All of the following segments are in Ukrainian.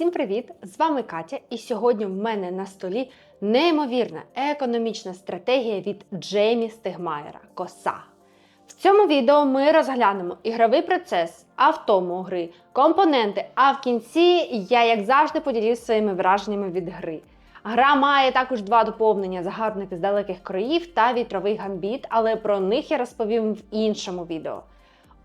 Всім привіт! З вами Катя, і сьогодні в мене на столі неймовірна економічна стратегія від Джеймі Стегмаєра Коса. В цьому відео ми розглянемо ігровий процес, автому гри, компоненти, а в кінці я, як завжди, поділюсь своїми враженнями від гри. Гра має також два доповнення: загарбники з далеких країв та вітровий гамбіт, але про них я розповім в іншому відео.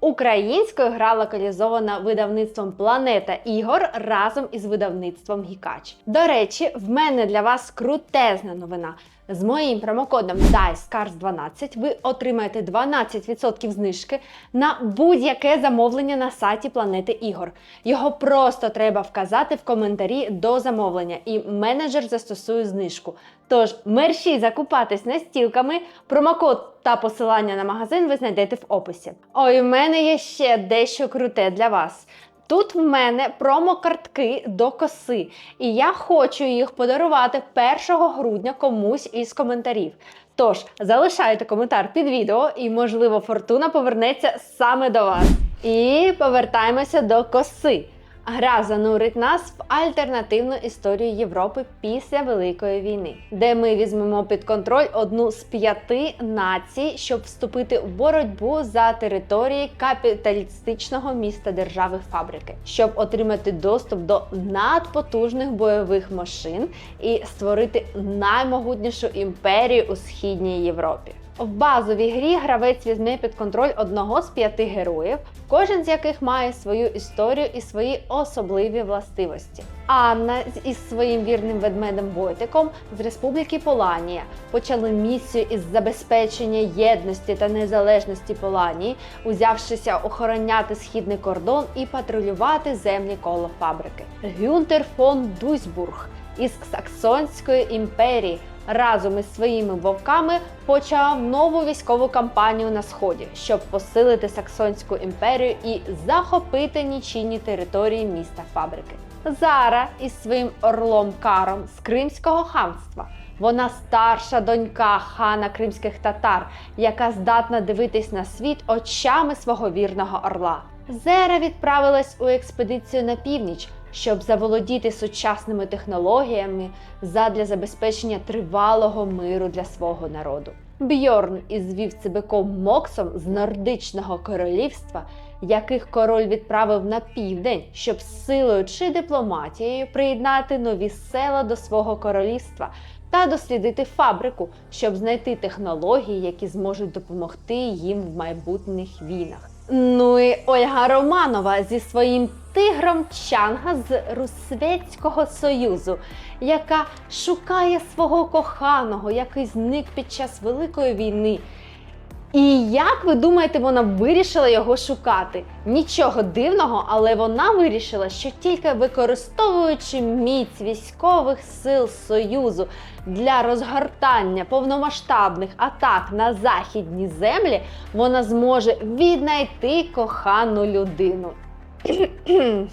Українською гра локалізована видавництвом Планета ігор разом із видавництвом Гікач. До речі, в мене для вас крутезна новина. З моїм промокодом DICECARS12 ви отримаєте 12% знижки на будь-яке замовлення на сайті Планети Ігор. Його просто треба вказати в коментарі до замовлення, і менеджер застосує знижку. Тож мерші закупатись настілками, промокод та посилання на магазин ви знайдете в описі. Ой, у мене є ще дещо круте для вас. Тут в мене промо-картки до коси, і я хочу їх подарувати 1 грудня комусь із коментарів. Тож залишайте коментар під відео, і, можливо, фортуна повернеться саме до вас. І повертаємося до коси. Гра занурить нас в альтернативну історію Європи після Великої війни, де ми візьмемо під контроль одну з п'яти націй, щоб вступити в боротьбу за території капіталістичного міста держави фабрики, щоб отримати доступ до надпотужних бойових машин і створити наймогутнішу імперію у східнійЄвропі. В базовій грі гравець візьме під контроль одного з п'яти героїв, кожен з яких має свою історію і свої особливі властивості. Анна із своїм вірним ведмедем Войтиком з Республіки Поланія почали місію із забезпечення єдності та незалежності Поланії, узявшися охороняти східний кордон і патрулювати землі коло фабрики. Гюнтер фон Дуйсбург із Саксонської імперії разом із своїми вовками почав нову військову кампанію на сході, щоб посилити Саксонську імперію і захопити нічийні території міста фабрики. Зара із своїм орлом Каром з Кримського ханства. Вона старша донька хана кримських татар, яка здатна дивитись на світ очами свого вірного орла. Зера відправилась у експедицію на північ, щоб заволодіти сучасними технологіями задля забезпечення тривалого миру для свого народу. Бьорн із вівцебиком Моксом з нордичного королівства, яких король відправив на південь, щоб силою чи дипломатією приєднати нові села до свого королівства та дослідити фабрику, щоб знайти технології, які зможуть допомогти їм в майбутніх війнах. Ну і Ольга Романова зі своїм тигром Чанга з Русвецького Союзу, яка шукає свого коханого, який зник під час Великої війни. І як ви думаєте, вона вирішила його шукати? Нічого дивного, але вона вирішила, що тільки використовуючи міць військових сил Союзу для розгортання повномасштабних атак на західні землі, вона зможе віднайти кохану людину.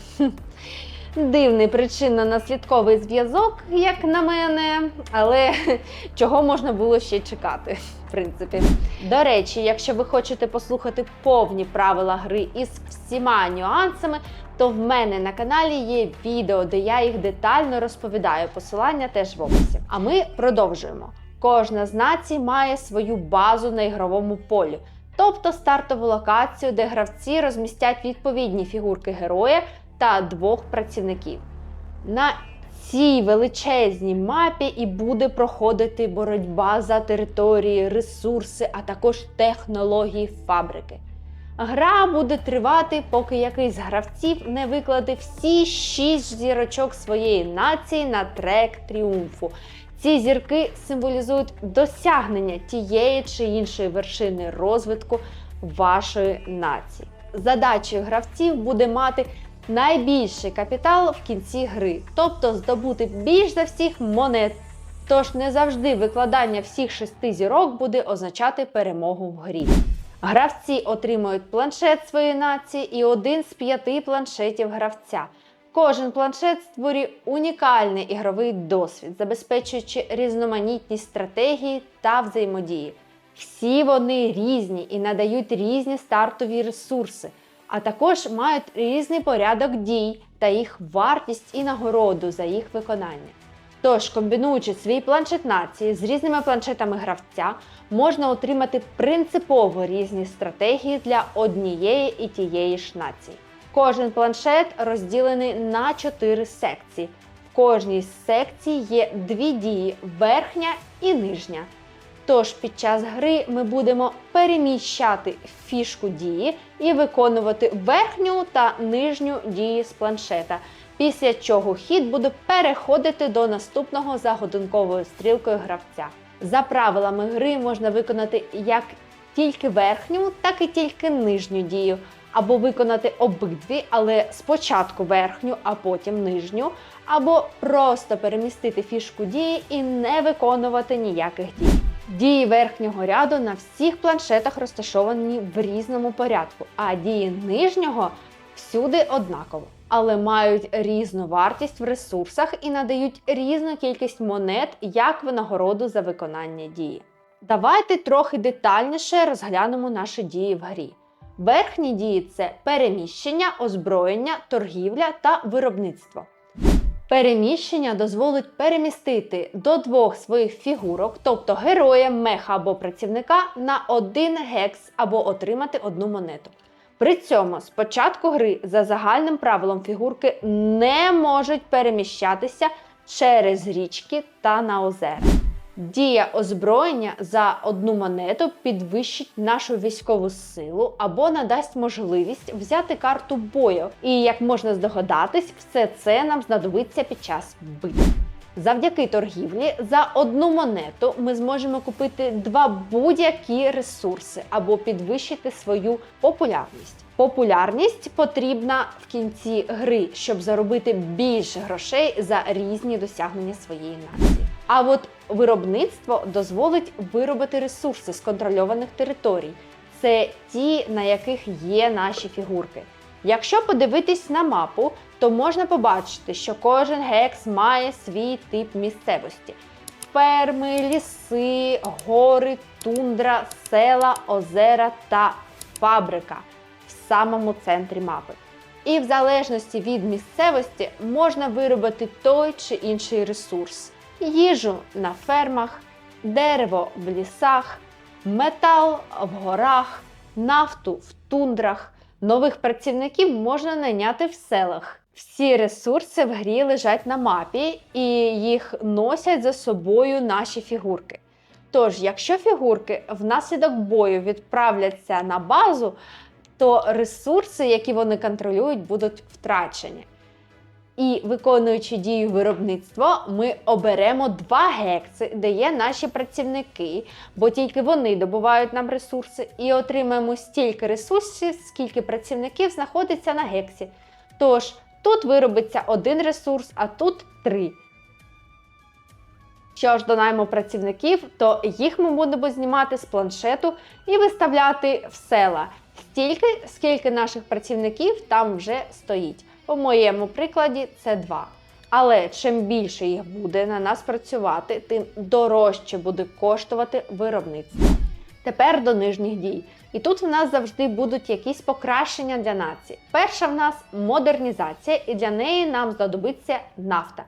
Дивний причинно-наслідковий зв'язок, як на мене, але чого можна було ще чекати, в принципі. До речі, якщо ви хочете послухати повні правила гри із всіма нюансами, то в мене на каналі є відео, де я їх детально розповідаю. Посилання теж в описі. А ми продовжуємо. Кожна з націй має свою базу на ігровому полі. Тобто стартову локацію, де гравці розмістять відповідні фігурки героя та двох працівників. На цій величезній мапі і буде проходити боротьба за території, ресурси, а також технології фабрики. Гра буде тривати, поки якийсь з гравців не викладе всі шість зірочок своєї нації на трек тріумфу. Ці зірки символізують досягнення тієї чи іншої вершини розвитку вашої нації. Задачею гравців буде мати найбільший капітал в кінці гри, тобто здобути більш за всіх монет. Тож не завжди викладання всіх шести зірок буде означати перемогу в грі. Гравці отримують планшет своєї нації і один з п'яти планшетів гравця. Кожен планшет створює унікальний ігровий досвід, забезпечуючи різноманітність стратегії та взаємодії. Всі вони різні і надають різні стартові ресурси. А також мають різний порядок дій та їх вартість і нагороду за їх виконання. Тож, комбінуючи свій планшет нації з різними планшетами гравця, можна отримати принципово різні стратегії для однієї і тієї ж нації. Кожен планшет розділений на 4 секції. В кожній з секцій є дві дії верхня і нижня. Тож під час гри ми будемо переміщати фішку дії і виконувати верхню та нижню дії з планшета, після чого хід буде переходити до наступного за годинковою стрілкою гравця. За правилами гри можна виконати як тільки верхню, так і тільки нижню дію, або виконати обидві, але спочатку верхню, а потім нижню, або просто перемістити фішку дії і не виконувати ніяких дій. Дії верхнього ряду на всіх планшетах розташовані в різному порядку, а дії нижнього всюди однаково, але мають різну вартість в ресурсах і надають різну кількість монет як винагороду за виконання дії. Давайте трохи детальніше розглянемо наші дії в грі. Верхні дії це переміщення, озброєння, торгівля та виробництво. Переміщення дозволить перемістити до двох своїх фігурок, тобто героя, меха або працівника, на один гекс або отримати одну монету. При цьому з початку гри за загальним правилом фігурки не можуть переміщатися через річки та на озера. Дія озброєння за одну монету підвищить нашу військову силу або надасть можливість взяти карту бою. І як можна здогадатись, все це нам знадобиться під час битви. Завдяки торгівлі за одну монету ми зможемо купити два будь-які ресурси або підвищити свою популярність. Популярність потрібна в кінці гри, щоб заробити більше грошей за різні досягнення своєї нації. А от виробництво дозволить виробити ресурси з контрольованих територій. Це ті, на яких є наші фігурки. Якщо подивитись на мапу, то можна побачити, що кожен гекс має свій тип місцевості: ферми, ліси, гори, тундра, села, озера та фабрика в самому центрі мапи. І в залежності від місцевості можна виробити той чи інший ресурс: їжу на фермах, дерево в лісах, метал в горах, нафту в тундрах. Нових працівників можна найняти в селах. Всі ресурси в грі лежать на мапі і їх носять за собою наші фігурки. Тож, якщо фігурки внаслідок бою відправляться на базу, то ресурси, які вони контролюють, будуть втрачені. І виконуючи дію виробництва, ми оберемо два гекси, де є наші працівники, бо тільки вони добувають нам ресурси, і отримаємо стільки ресурсів, скільки працівників знаходиться на гексі. Тож тут виробиться один ресурс, а тут три. Що ж до найму працівників, то їх ми будемо знімати з планшету і виставляти в села стільки, скільки наших працівників там вже стоїть. У моєму прикладі це два. Але чим більше їх буде на нас працювати, тим дорожче буде коштувати виробництво. Тепер до нижніх дій. І тут в нас завжди будуть якісь покращення для нації. Перша в нас модернізація, і для неї нам знадобиться нафта.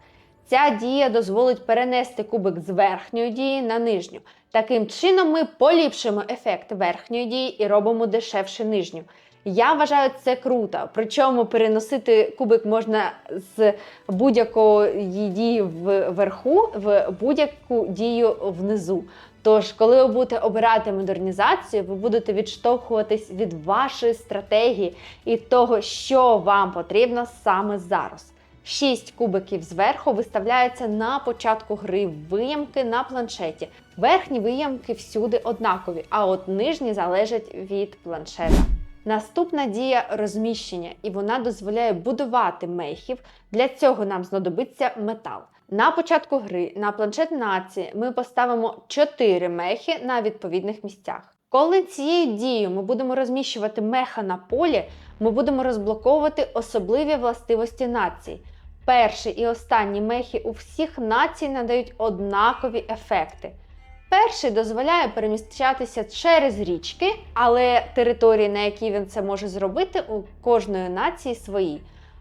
Ця дія дозволить перенести кубик з верхньої дії на нижню. Таким чином, ми поліпшимо ефект верхньої дії і робимо дешевше нижню. Я вважаю це круто. Причому переносити кубик можна з будь-якої дії вверху в будь-яку дію внизу. Тож, коли ви будете обирати модернізацію, ви будете відштовхуватись від вашої стратегії і того, що вам потрібно саме зараз. Шість кубиків зверху виставляються на початку гри виямки на планшеті. Верхні виямки всюди однакові, а от нижні залежать від планшета. Наступна дія розміщення, і вона дозволяє будувати мехів. Для цього нам знадобиться метал. На початку гри на планшет нації ми поставимо 4 мехи на відповідних місцях. Коли цією дією ми будемо розміщувати меха на полі, ми будемо розблоковувати особливі властивості нації. Перший і останні мехи у всіх націй надають однакові ефекти. Перший дозволяє переміщатися через річки, але території, на якій він це може зробити, у кожної нації свої.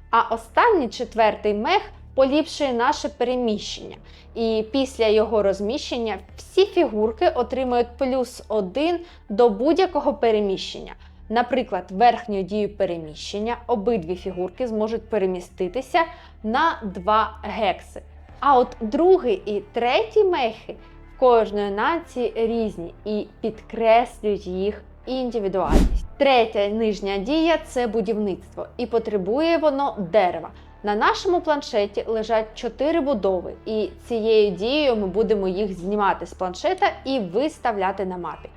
А останній четвертий мех поліпшує наше переміщення. І після його розміщення всі фігурки отримують плюс один до будь-якого переміщення. Наприклад, верхньою дією переміщення обидві фігурки зможуть переміститися на 2 гекси. А от другий і третій мехи кожної нації різні і підкреслюють їх індивідуальність. Третя нижня дія це будівництво, і потребує воно дерева. На нашому планшеті лежать чотири будови, і цією дією ми будемо їх знімати з планшета і виставляти на мапі.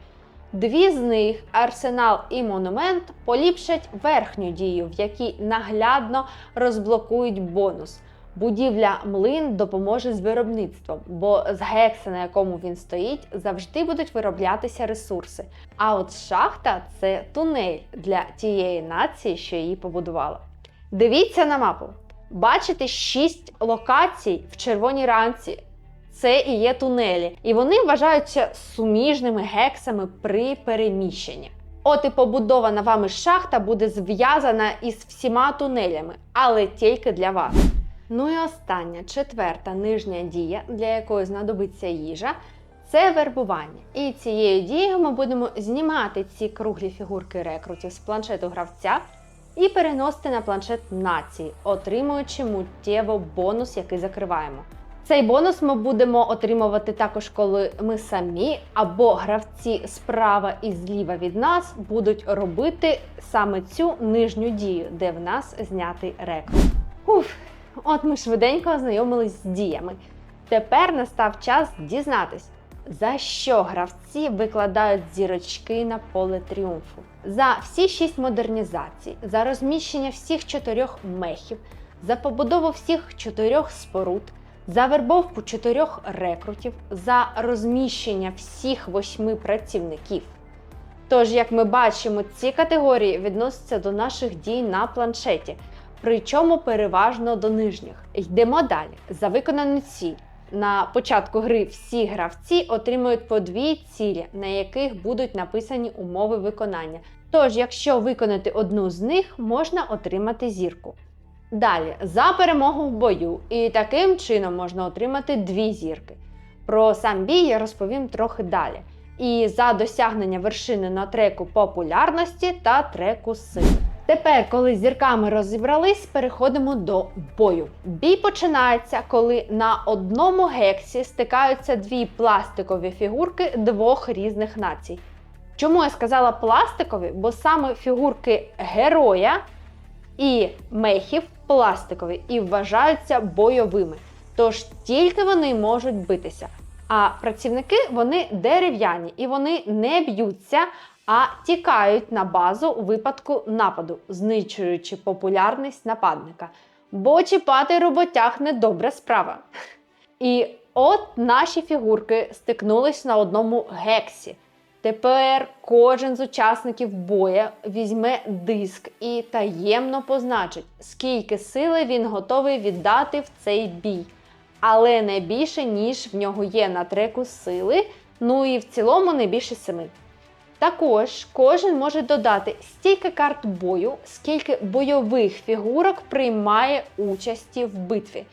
Дві з них арсенал і монумент поліпшать верхню дію, в якій наглядно розблокують бонус. Будівля млин допоможе з виробництвом, бо з гекса, на якому він стоїть, завжди будуть вироблятися ресурси. А от шахта це тунель для тієї нації, що її побудувала. Дивіться на мапу. Бачите шість локацій в червоній ранці. Це і є тунелі, і вони вважаються суміжними гексами при переміщенні. От і побудована вами шахта буде зв'язана із всіма тунелями, але тільки для вас. Ну і остання, четверта нижня дія, для якої знадобиться їжа, це вербування. І цією дією ми будемо знімати ці круглі фігурки рекрутів з планшету гравця і переносити на планшет нації, отримуючи миттєво бонус, який закриваємо. Цей бонус ми будемо отримувати також, коли ми самі або гравці справа і зліва від нас будуть робити саме цю нижню дію, де в нас знятий рекрут. Уф, от ми швиденько ознайомились з діями. Тепер настав час дізнатись, за що гравці викладають зірочки на поле тріумфу. За всі шість модернізацій, за розміщення всіх чотирьох мехів, за побудову всіх чотирьох споруд, за вербовку чотирьох рекрутів, за розміщення всіх восьми працівників. Тож, як ми бачимо, ці категорії відносяться до наших дій на планшеті, причому переважно до нижніх. Йдемо далі. За виконану ціль. На початку гри всі гравці отримують по дві цілі, на яких будуть написані умови виконання. Тож, якщо виконати одну з них, можна отримати зірку. Далі, за перемогу в бою, і таким чином можна отримати дві зірки. Про сам бій я розповім трохи далі. І за досягнення вершини на треку популярності та треку сили. Тепер, коли з зірками розібрались, переходимо до бою. Бій починається, коли на одному гексі стикаються дві пластикові фігурки двох різних націй. Чому я сказала пластикові? Бо саме фігурки героя і мехів пластикові і вважаються бойовими. Тож тільки вони можуть битися. А працівники вони дерев'яні і вони не б'ються, а тікають на базу у випадку нападу, знищуючи популярність нападника. Бо чіпати роботяг недобра справа. І от наші фігурки стикнулись на одному гексі. Тепер кожен з учасників боя візьме диск і таємно позначить, скільки сили він готовий віддати в цей бій. Але не більше, ніж в нього є на треку сили, ну і в цілому не більше семи. Також кожен може додати стільки карт бою, скільки бойових фігурок приймає участі в битві.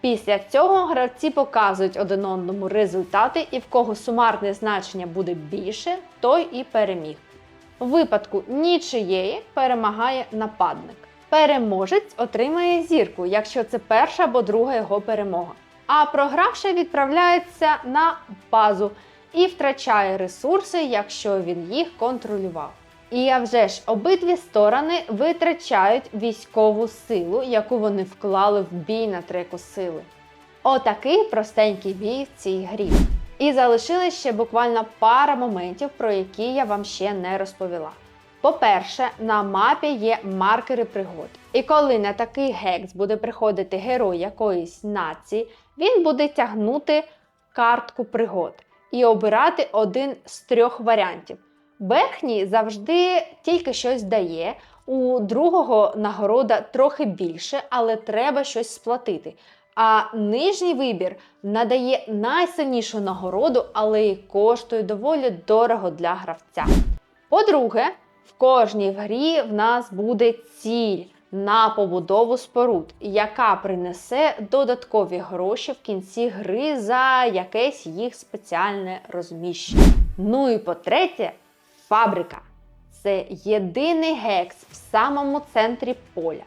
Після цього гравці показують один одному результати, і в кого сумарне значення буде більше, той і переміг. У випадку нічиєї перемагає нападник. Переможець отримає зірку, якщо це перша або друга його перемога. А програвший відправляється на базу і втрачає ресурси, якщо він їх контролював. І а вже ж обидві сторони витрачають військову силу, яку вони вклали в бій на треку сили. Отакий простенький бій в цій грі. І залишилось ще буквально пара моментів, про які я вам ще не розповіла. По-перше, на мапі є маркери пригод. І коли на такий гекс буде приходити герой якоїсь нації, він буде тягнути картку пригод і обирати один з трьох варіантів. Верхній завжди тільки щось дає, у другого нагорода трохи більше, але треба щось сплатити. А нижній вибір надає найсильнішу нагороду, але й коштує доволі дорого для гравця. По-друге, в кожній грі в нас буде ціль на побудову споруд, яка принесе додаткові гроші в кінці гри за якесь їх спеціальне розміщення. Ну і по-третє, фабрика. Це єдиний гекс в самому центрі поля.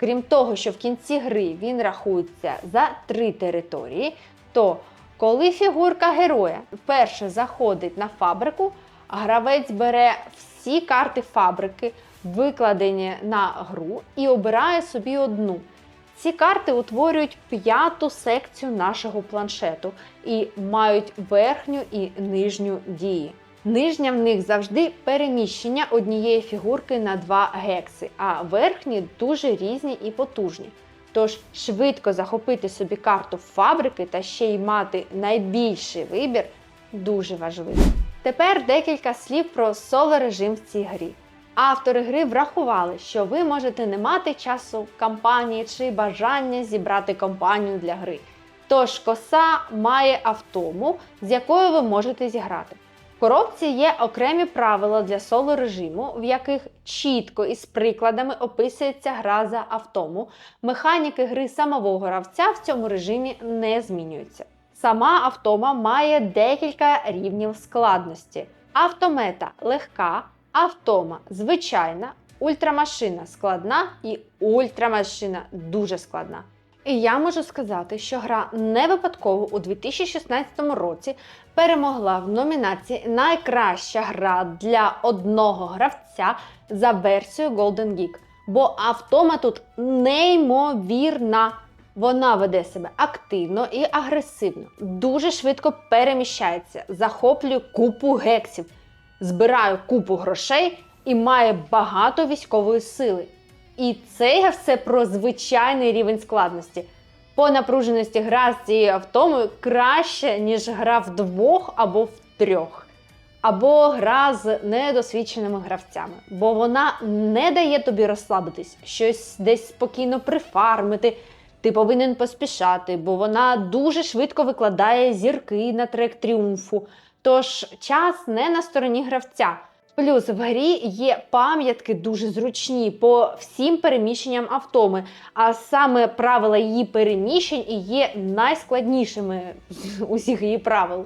Крім того, що в кінці гри він рахується за три території, то коли фігурка героя вперше заходить на фабрику, гравець бере всі карти фабрики, викладені на гру, і обирає собі одну. Ці карти утворюють п'яту секцію нашого планшету і мають верхню і нижню дії. Нижня в них завжди переміщення однієї фігурки на два гекси, а верхні дуже різні і потужні. Тож швидко захопити собі карту фабрики та ще й мати найбільший вибір дуже важливо. Тепер декілька слів про соло режим в цій грі. Автори гри врахували, що ви можете не мати часу кампанії чи бажання зібрати компанію для гри. Тож коса має автому, з якою ви можете зіграти. В коробці є окремі правила для соло режиму, в яких чітко і з прикладами описується гра за автому. Механіки гри самого гравця в цьому режимі не змінюються. Сама автома має декілька рівнів складності: автомета легка, автома звичайна, ультрамашина складна і ультрамашина дуже складна. І я можу сказати, що гра не випадково у 2016 році перемогла в номінації Найкраща гра для одного гравця за версією Golden Geek. Бо автома тут неймовірна. Вона веде себе активно і агресивно, дуже швидко переміщається, захоплює купу гексів, збирає купу грошей і має багато військової сили. І це все про звичайний рівень складності. По напруженості гра з цією автомою краще, ніж гра вдвох або в трьох. Або гра з недосвідченими гравцями, бо вона не дає тобі розслабитись, щось десь спокійно прифармити. Ти повинен поспішати, бо вона дуже швидко викладає зірки на трек тріумфу. Тож час не на стороні гравця. Плюс в грі є пам'ятки дуже зручні по всім переміщенням автоми, а саме правила її переміщень і є найскладнішими з усіх її правил.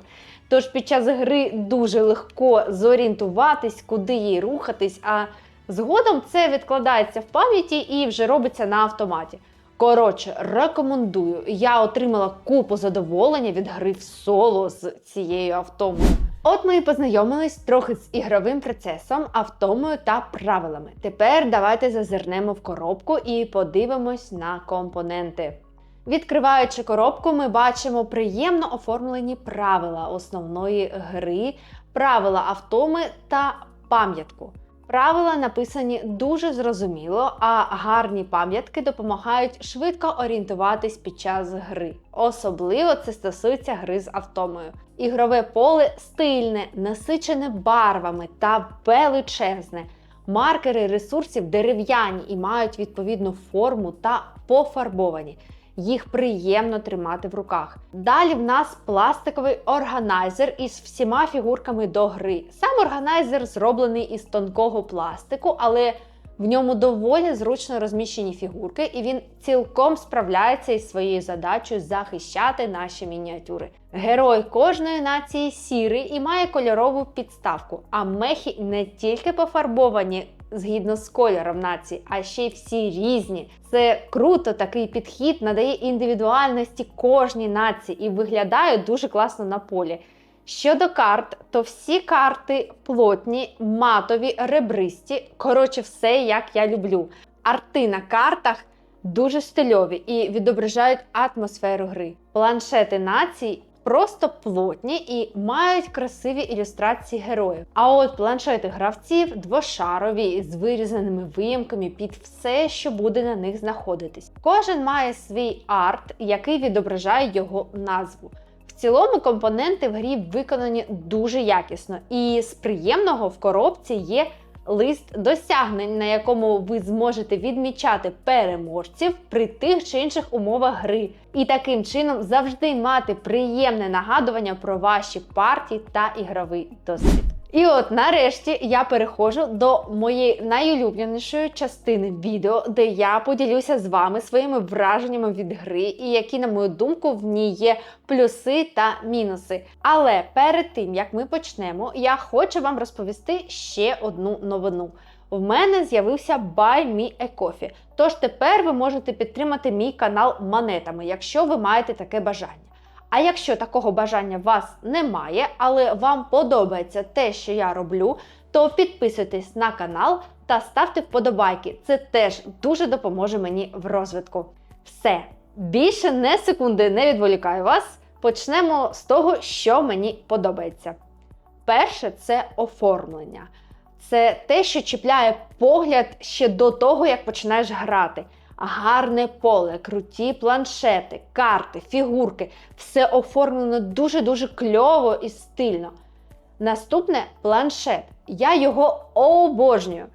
Тож під час гри дуже легко зорієнтуватись, куди їй рухатись, а згодом це відкладається в пам'яті і вже робиться на автоматі. Коротше, рекомендую. Я отримала купу задоволення від гри в соло з цією автомою. От ми і познайомились трохи з ігровим процесом, автомою та правилами. Тепер давайте зазирнемо в коробку і подивимось на компоненти. Відкриваючи коробку, ми бачимо приємно оформлені правила основної гри, правила автоми та пам'ятку. Правила написані дуже зрозуміло, а гарні пам'ятки допомагають швидко орієнтуватись під час гри. Особливо це стосується гри з автомою. Ігрове поле стильне, насичене барвами та величезне. Маркери ресурсів дерев'яні і мають відповідну форму та пофарбовані. Їх приємно тримати в руках. Далі в нас пластиковий органайзер із всіма фігурками до гри. Сам органайзер зроблений із тонкого пластику, але в ньому доволі зручно розміщені фігурки, і він цілком справляється із своєю задачею захищати наші мініатюри. Герой кожної нації сірий і має кольорову підставку, а мехи не тільки пофарбовані згідно з кольором нації, а ще й всі різні. Це круто, такий підхід надає індивідуальності кожній нації і виглядає дуже класно на полі. Щодо карт, то всі карти плотні, матові, ребристі. Коротше, все як я люблю. Арти на картах дуже стильові і відображають атмосферу гри. Планшети націй просто плотні і мають красиві ілюстрації героїв. А от планшети гравців двошарові з вирізаними виїмками під все, що буде на них знаходитись. Кожен має свій арт, який відображає його назву. В цілому компоненти в грі виконані дуже якісно, і з приємного в коробці є лист досягнень, на якому ви зможете відмічати переможців при тих чи інших умовах гри, і таким чином завжди мати приємне нагадування про ваші партії та ігровий досвід. І от нарешті я переходжу до моєї найулюбленішої частини відео, де я поділюся з вами своїми враженнями від гри і які, на мою думку, в ній є плюси та мінуси. Але перед тим як ми почнемо, я хочу вам розповісти ще одну новину. В мене з'явився Buy Me a Coffee, Тож тепер ви можете підтримати мій канал монетами, якщо ви маєте таке бажання. А якщо такого бажання у вас немає, але вам подобається те, що я роблю, то підписуйтесь на канал та ставте вподобайки. Це теж дуже допоможе мені в розвитку. Все, більше не секунди не відволікаю вас. Почнемо з того, що мені подобається. Перше це оформлення. Це те, що чіпляє погляд ще до того, як починаєш грати. Гарне поле, круті планшети, карти, фігурки. Все оформлено дуже-дуже кльово і стильно. Наступне планшет. Я його обожнюю.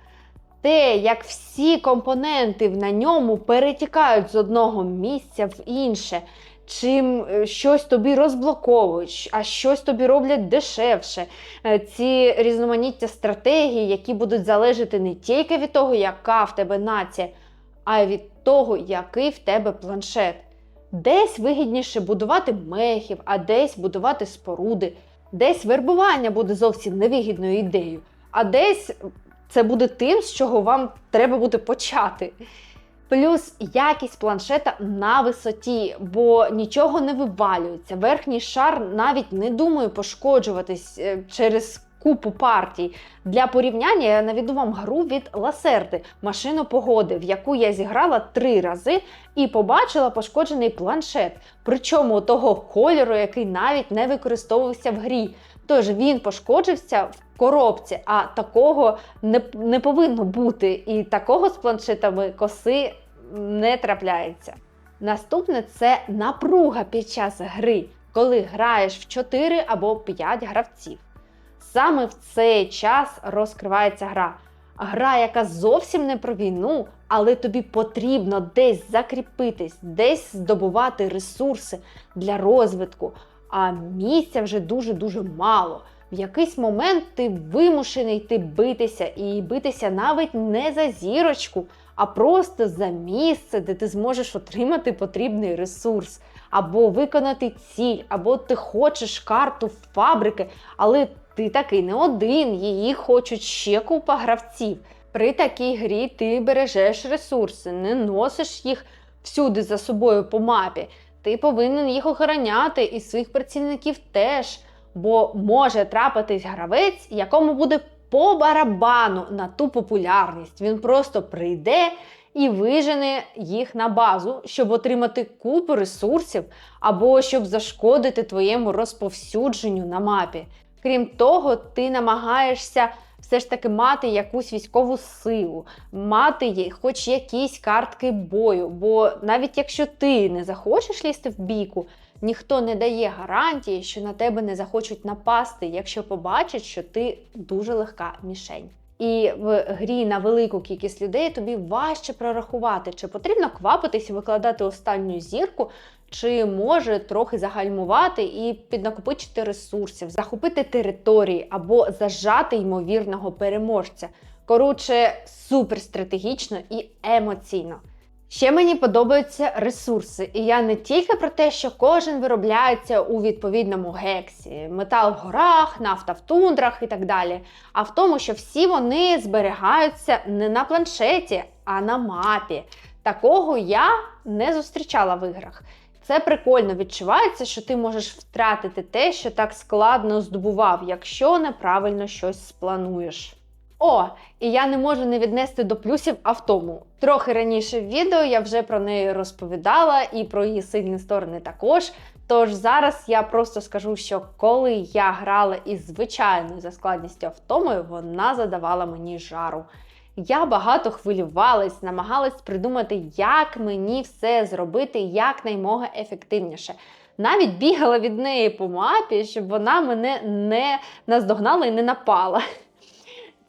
Те, як всі компоненти на ньому перетікають з одного місця в інше, чим е, щось тобі розблоковують, а щось тобі роблять дешевше. Е, Ці різноманіття стратегій, які будуть залежати не тільки від того, яка в тебе нація, а й від того, який в тебе планшет. Десь вигідніше будувати мехів, а десь будувати споруди. Десь вербування буде зовсім невигідною ідеєю, а десь це буде тим, з чого вам треба буде почати. Плюс якість планшета на висоті, бо нічого не вивалюється. Верхній шар навіть не думаю пошкоджуватись е, через купу партій. Для порівняння я наведу вам гру від Ласерти машину погоди, в яку я зіграла три рази і побачила пошкоджений планшет. Причому того кольору, який навіть не використовувався в грі. Тож він пошкоджився в коробці, а такого не, не повинно бути. І такого з планшетами коси не трапляється. Наступне це напруга під час гри, коли граєш в 4 або 5 гравців. Саме в цей час розкривається гра. Гра, яка зовсім не про війну, але тобі потрібно десь закріпитись, десь здобувати ресурси для розвитку, а місця вже дуже-дуже мало. В якийсь момент ти вимушений йти битися і битися навіть не за зірочку, а просто за місце, де ти зможеш отримати потрібний ресурс, або виконати ціль, або ти хочеш карту фабрики, але ти такий не один, її хочуть ще купа гравців. При такій грі ти бережеш ресурси, не носиш їх всюди за собою по мапі. Ти повинен їх охороняти і своїх працівників теж. Бо може трапитись гравець, якому буде по барабану на ту популярність. Він просто прийде і вижене їх на базу, щоб отримати купу ресурсів або щоб зашкодити твоєму розповсюдженню на мапі. Крім того, ти намагаєшся все ж таки мати якусь військову силу, мати хоч якісь картки бою. Бо навіть якщо ти не захочеш лізти в бійку, ніхто не дає гарантії, що на тебе не захочуть напасти, якщо побачать, що ти дуже легка мішень. І в грі на велику кількість людей тобі важче прорахувати, чи потрібно квапитись і викладати останню зірку, чи може трохи загальмувати і піднакопичити ресурсів, захопити території або зажати ймовірного переможця. Коротше, суперстратегічно і емоційно. Ще мені подобаються ресурси, і я не тільки про те, що кожен виробляється у відповідному гексі, метал в горах, нафта в тундрах і так далі, а в тому, що всі вони зберігаються не на планшеті, а на мапі. Такого я не зустрічала в іграх. Це прикольно відчувається, що ти можеш втратити те, що так складно здобував, якщо неправильно щось сплануєш. О, і я не можу не віднести до плюсів автому. Трохи раніше в відео я вже про неї розповідала і про її сильні сторони також. Тож зараз я просто скажу, що коли я грала із звичайною за складністю автомою, вона задавала мені жару. Я багато хвилювалась, намагалась придумати, як мені все зробити якнаймога ефективніше. Навіть бігала від неї по мапі, щоб вона мене не наздогнала і не напала.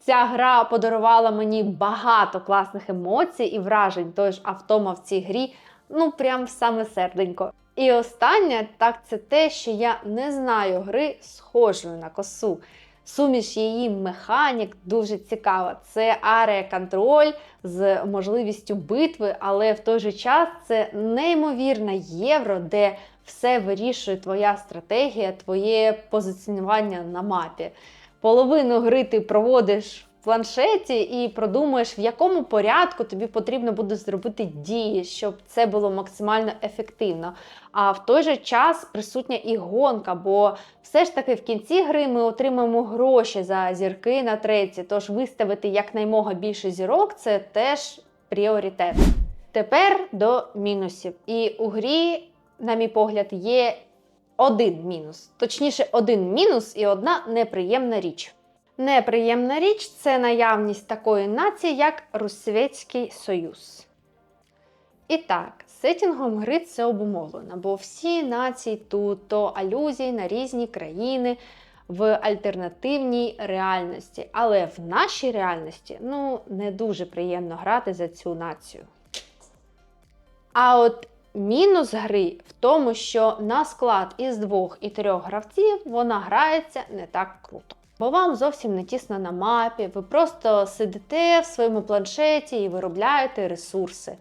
Ця гра подарувала мені багато класних емоцій і вражень, тож автома в цій грі ну прям саме серденько. І останнє так це те, що я не знаю гри схожої на косу. Суміш її механік дуже цікава. Це арія контроль з можливістю битви, але в той же час це неймовірне євро, де все вирішує твоя стратегія, твоє позиціонування на мапі. Половину гри ти проводиш в планшеті і продумуєш, в якому порядку тобі потрібно буде зробити дії, щоб це було максимально ефективно. А в той же час присутня і гонка, бо все ж таки в кінці гри ми отримаємо гроші за зірки на треці. Тож виставити якнаймога більше зірок це теж пріоритет. Тепер до мінусів. І у грі, на мій погляд, є один мінус. Точніше, один мінус і одна неприємна річ. Неприємна річ це наявність такої нації, як Руссвєтський Союз. І так, сетінгом гри це обумовлено, бо всі нації тут то алюзії на різні країни в альтернативній реальності. Але в нашій реальності ну, не дуже приємно грати за цю націю. А от мінус гри в тому, що на склад із двох і трьох гравців вона грається не так круто. Бо вам зовсім не тісно на мапі, ви просто сидите в своєму планшеті і виробляєте ресурси.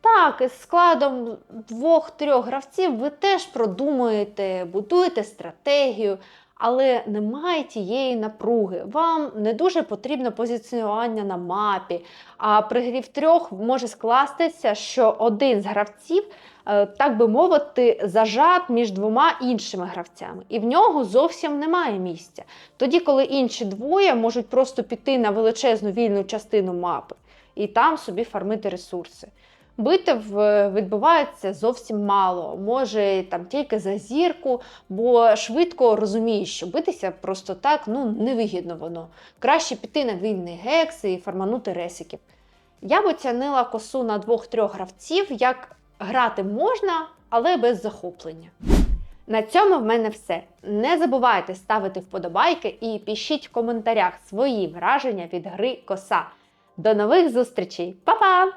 Так, із складом двох-трьох гравців ви теж продумуєте, будуєте стратегію, але немає тієї напруги. Вам не дуже потрібно позиціонування на мапі. А при грі в трьох може скластися, що один з гравців, е, так би мовити, зажат між двома іншими гравцями, і в нього зовсім немає місця. Тоді, коли інші двоє можуть просто піти на величезну вільну частину мапи і там собі фармити ресурси. Битв е, відбувається зовсім мало, може там тільки за зірку, бо швидко розумієш, що битися просто так ну невигідно воно. Краще піти на вільний гекс і фарманути ресиків. Я б оцінила косу на двох-трьох гравців, як грати можна, але без захоплення. На цьому в мене все. Не забувайте ставити вподобайки і пишіть в коментарях свої враження від гри коса. До нових зустрічей, Па-па!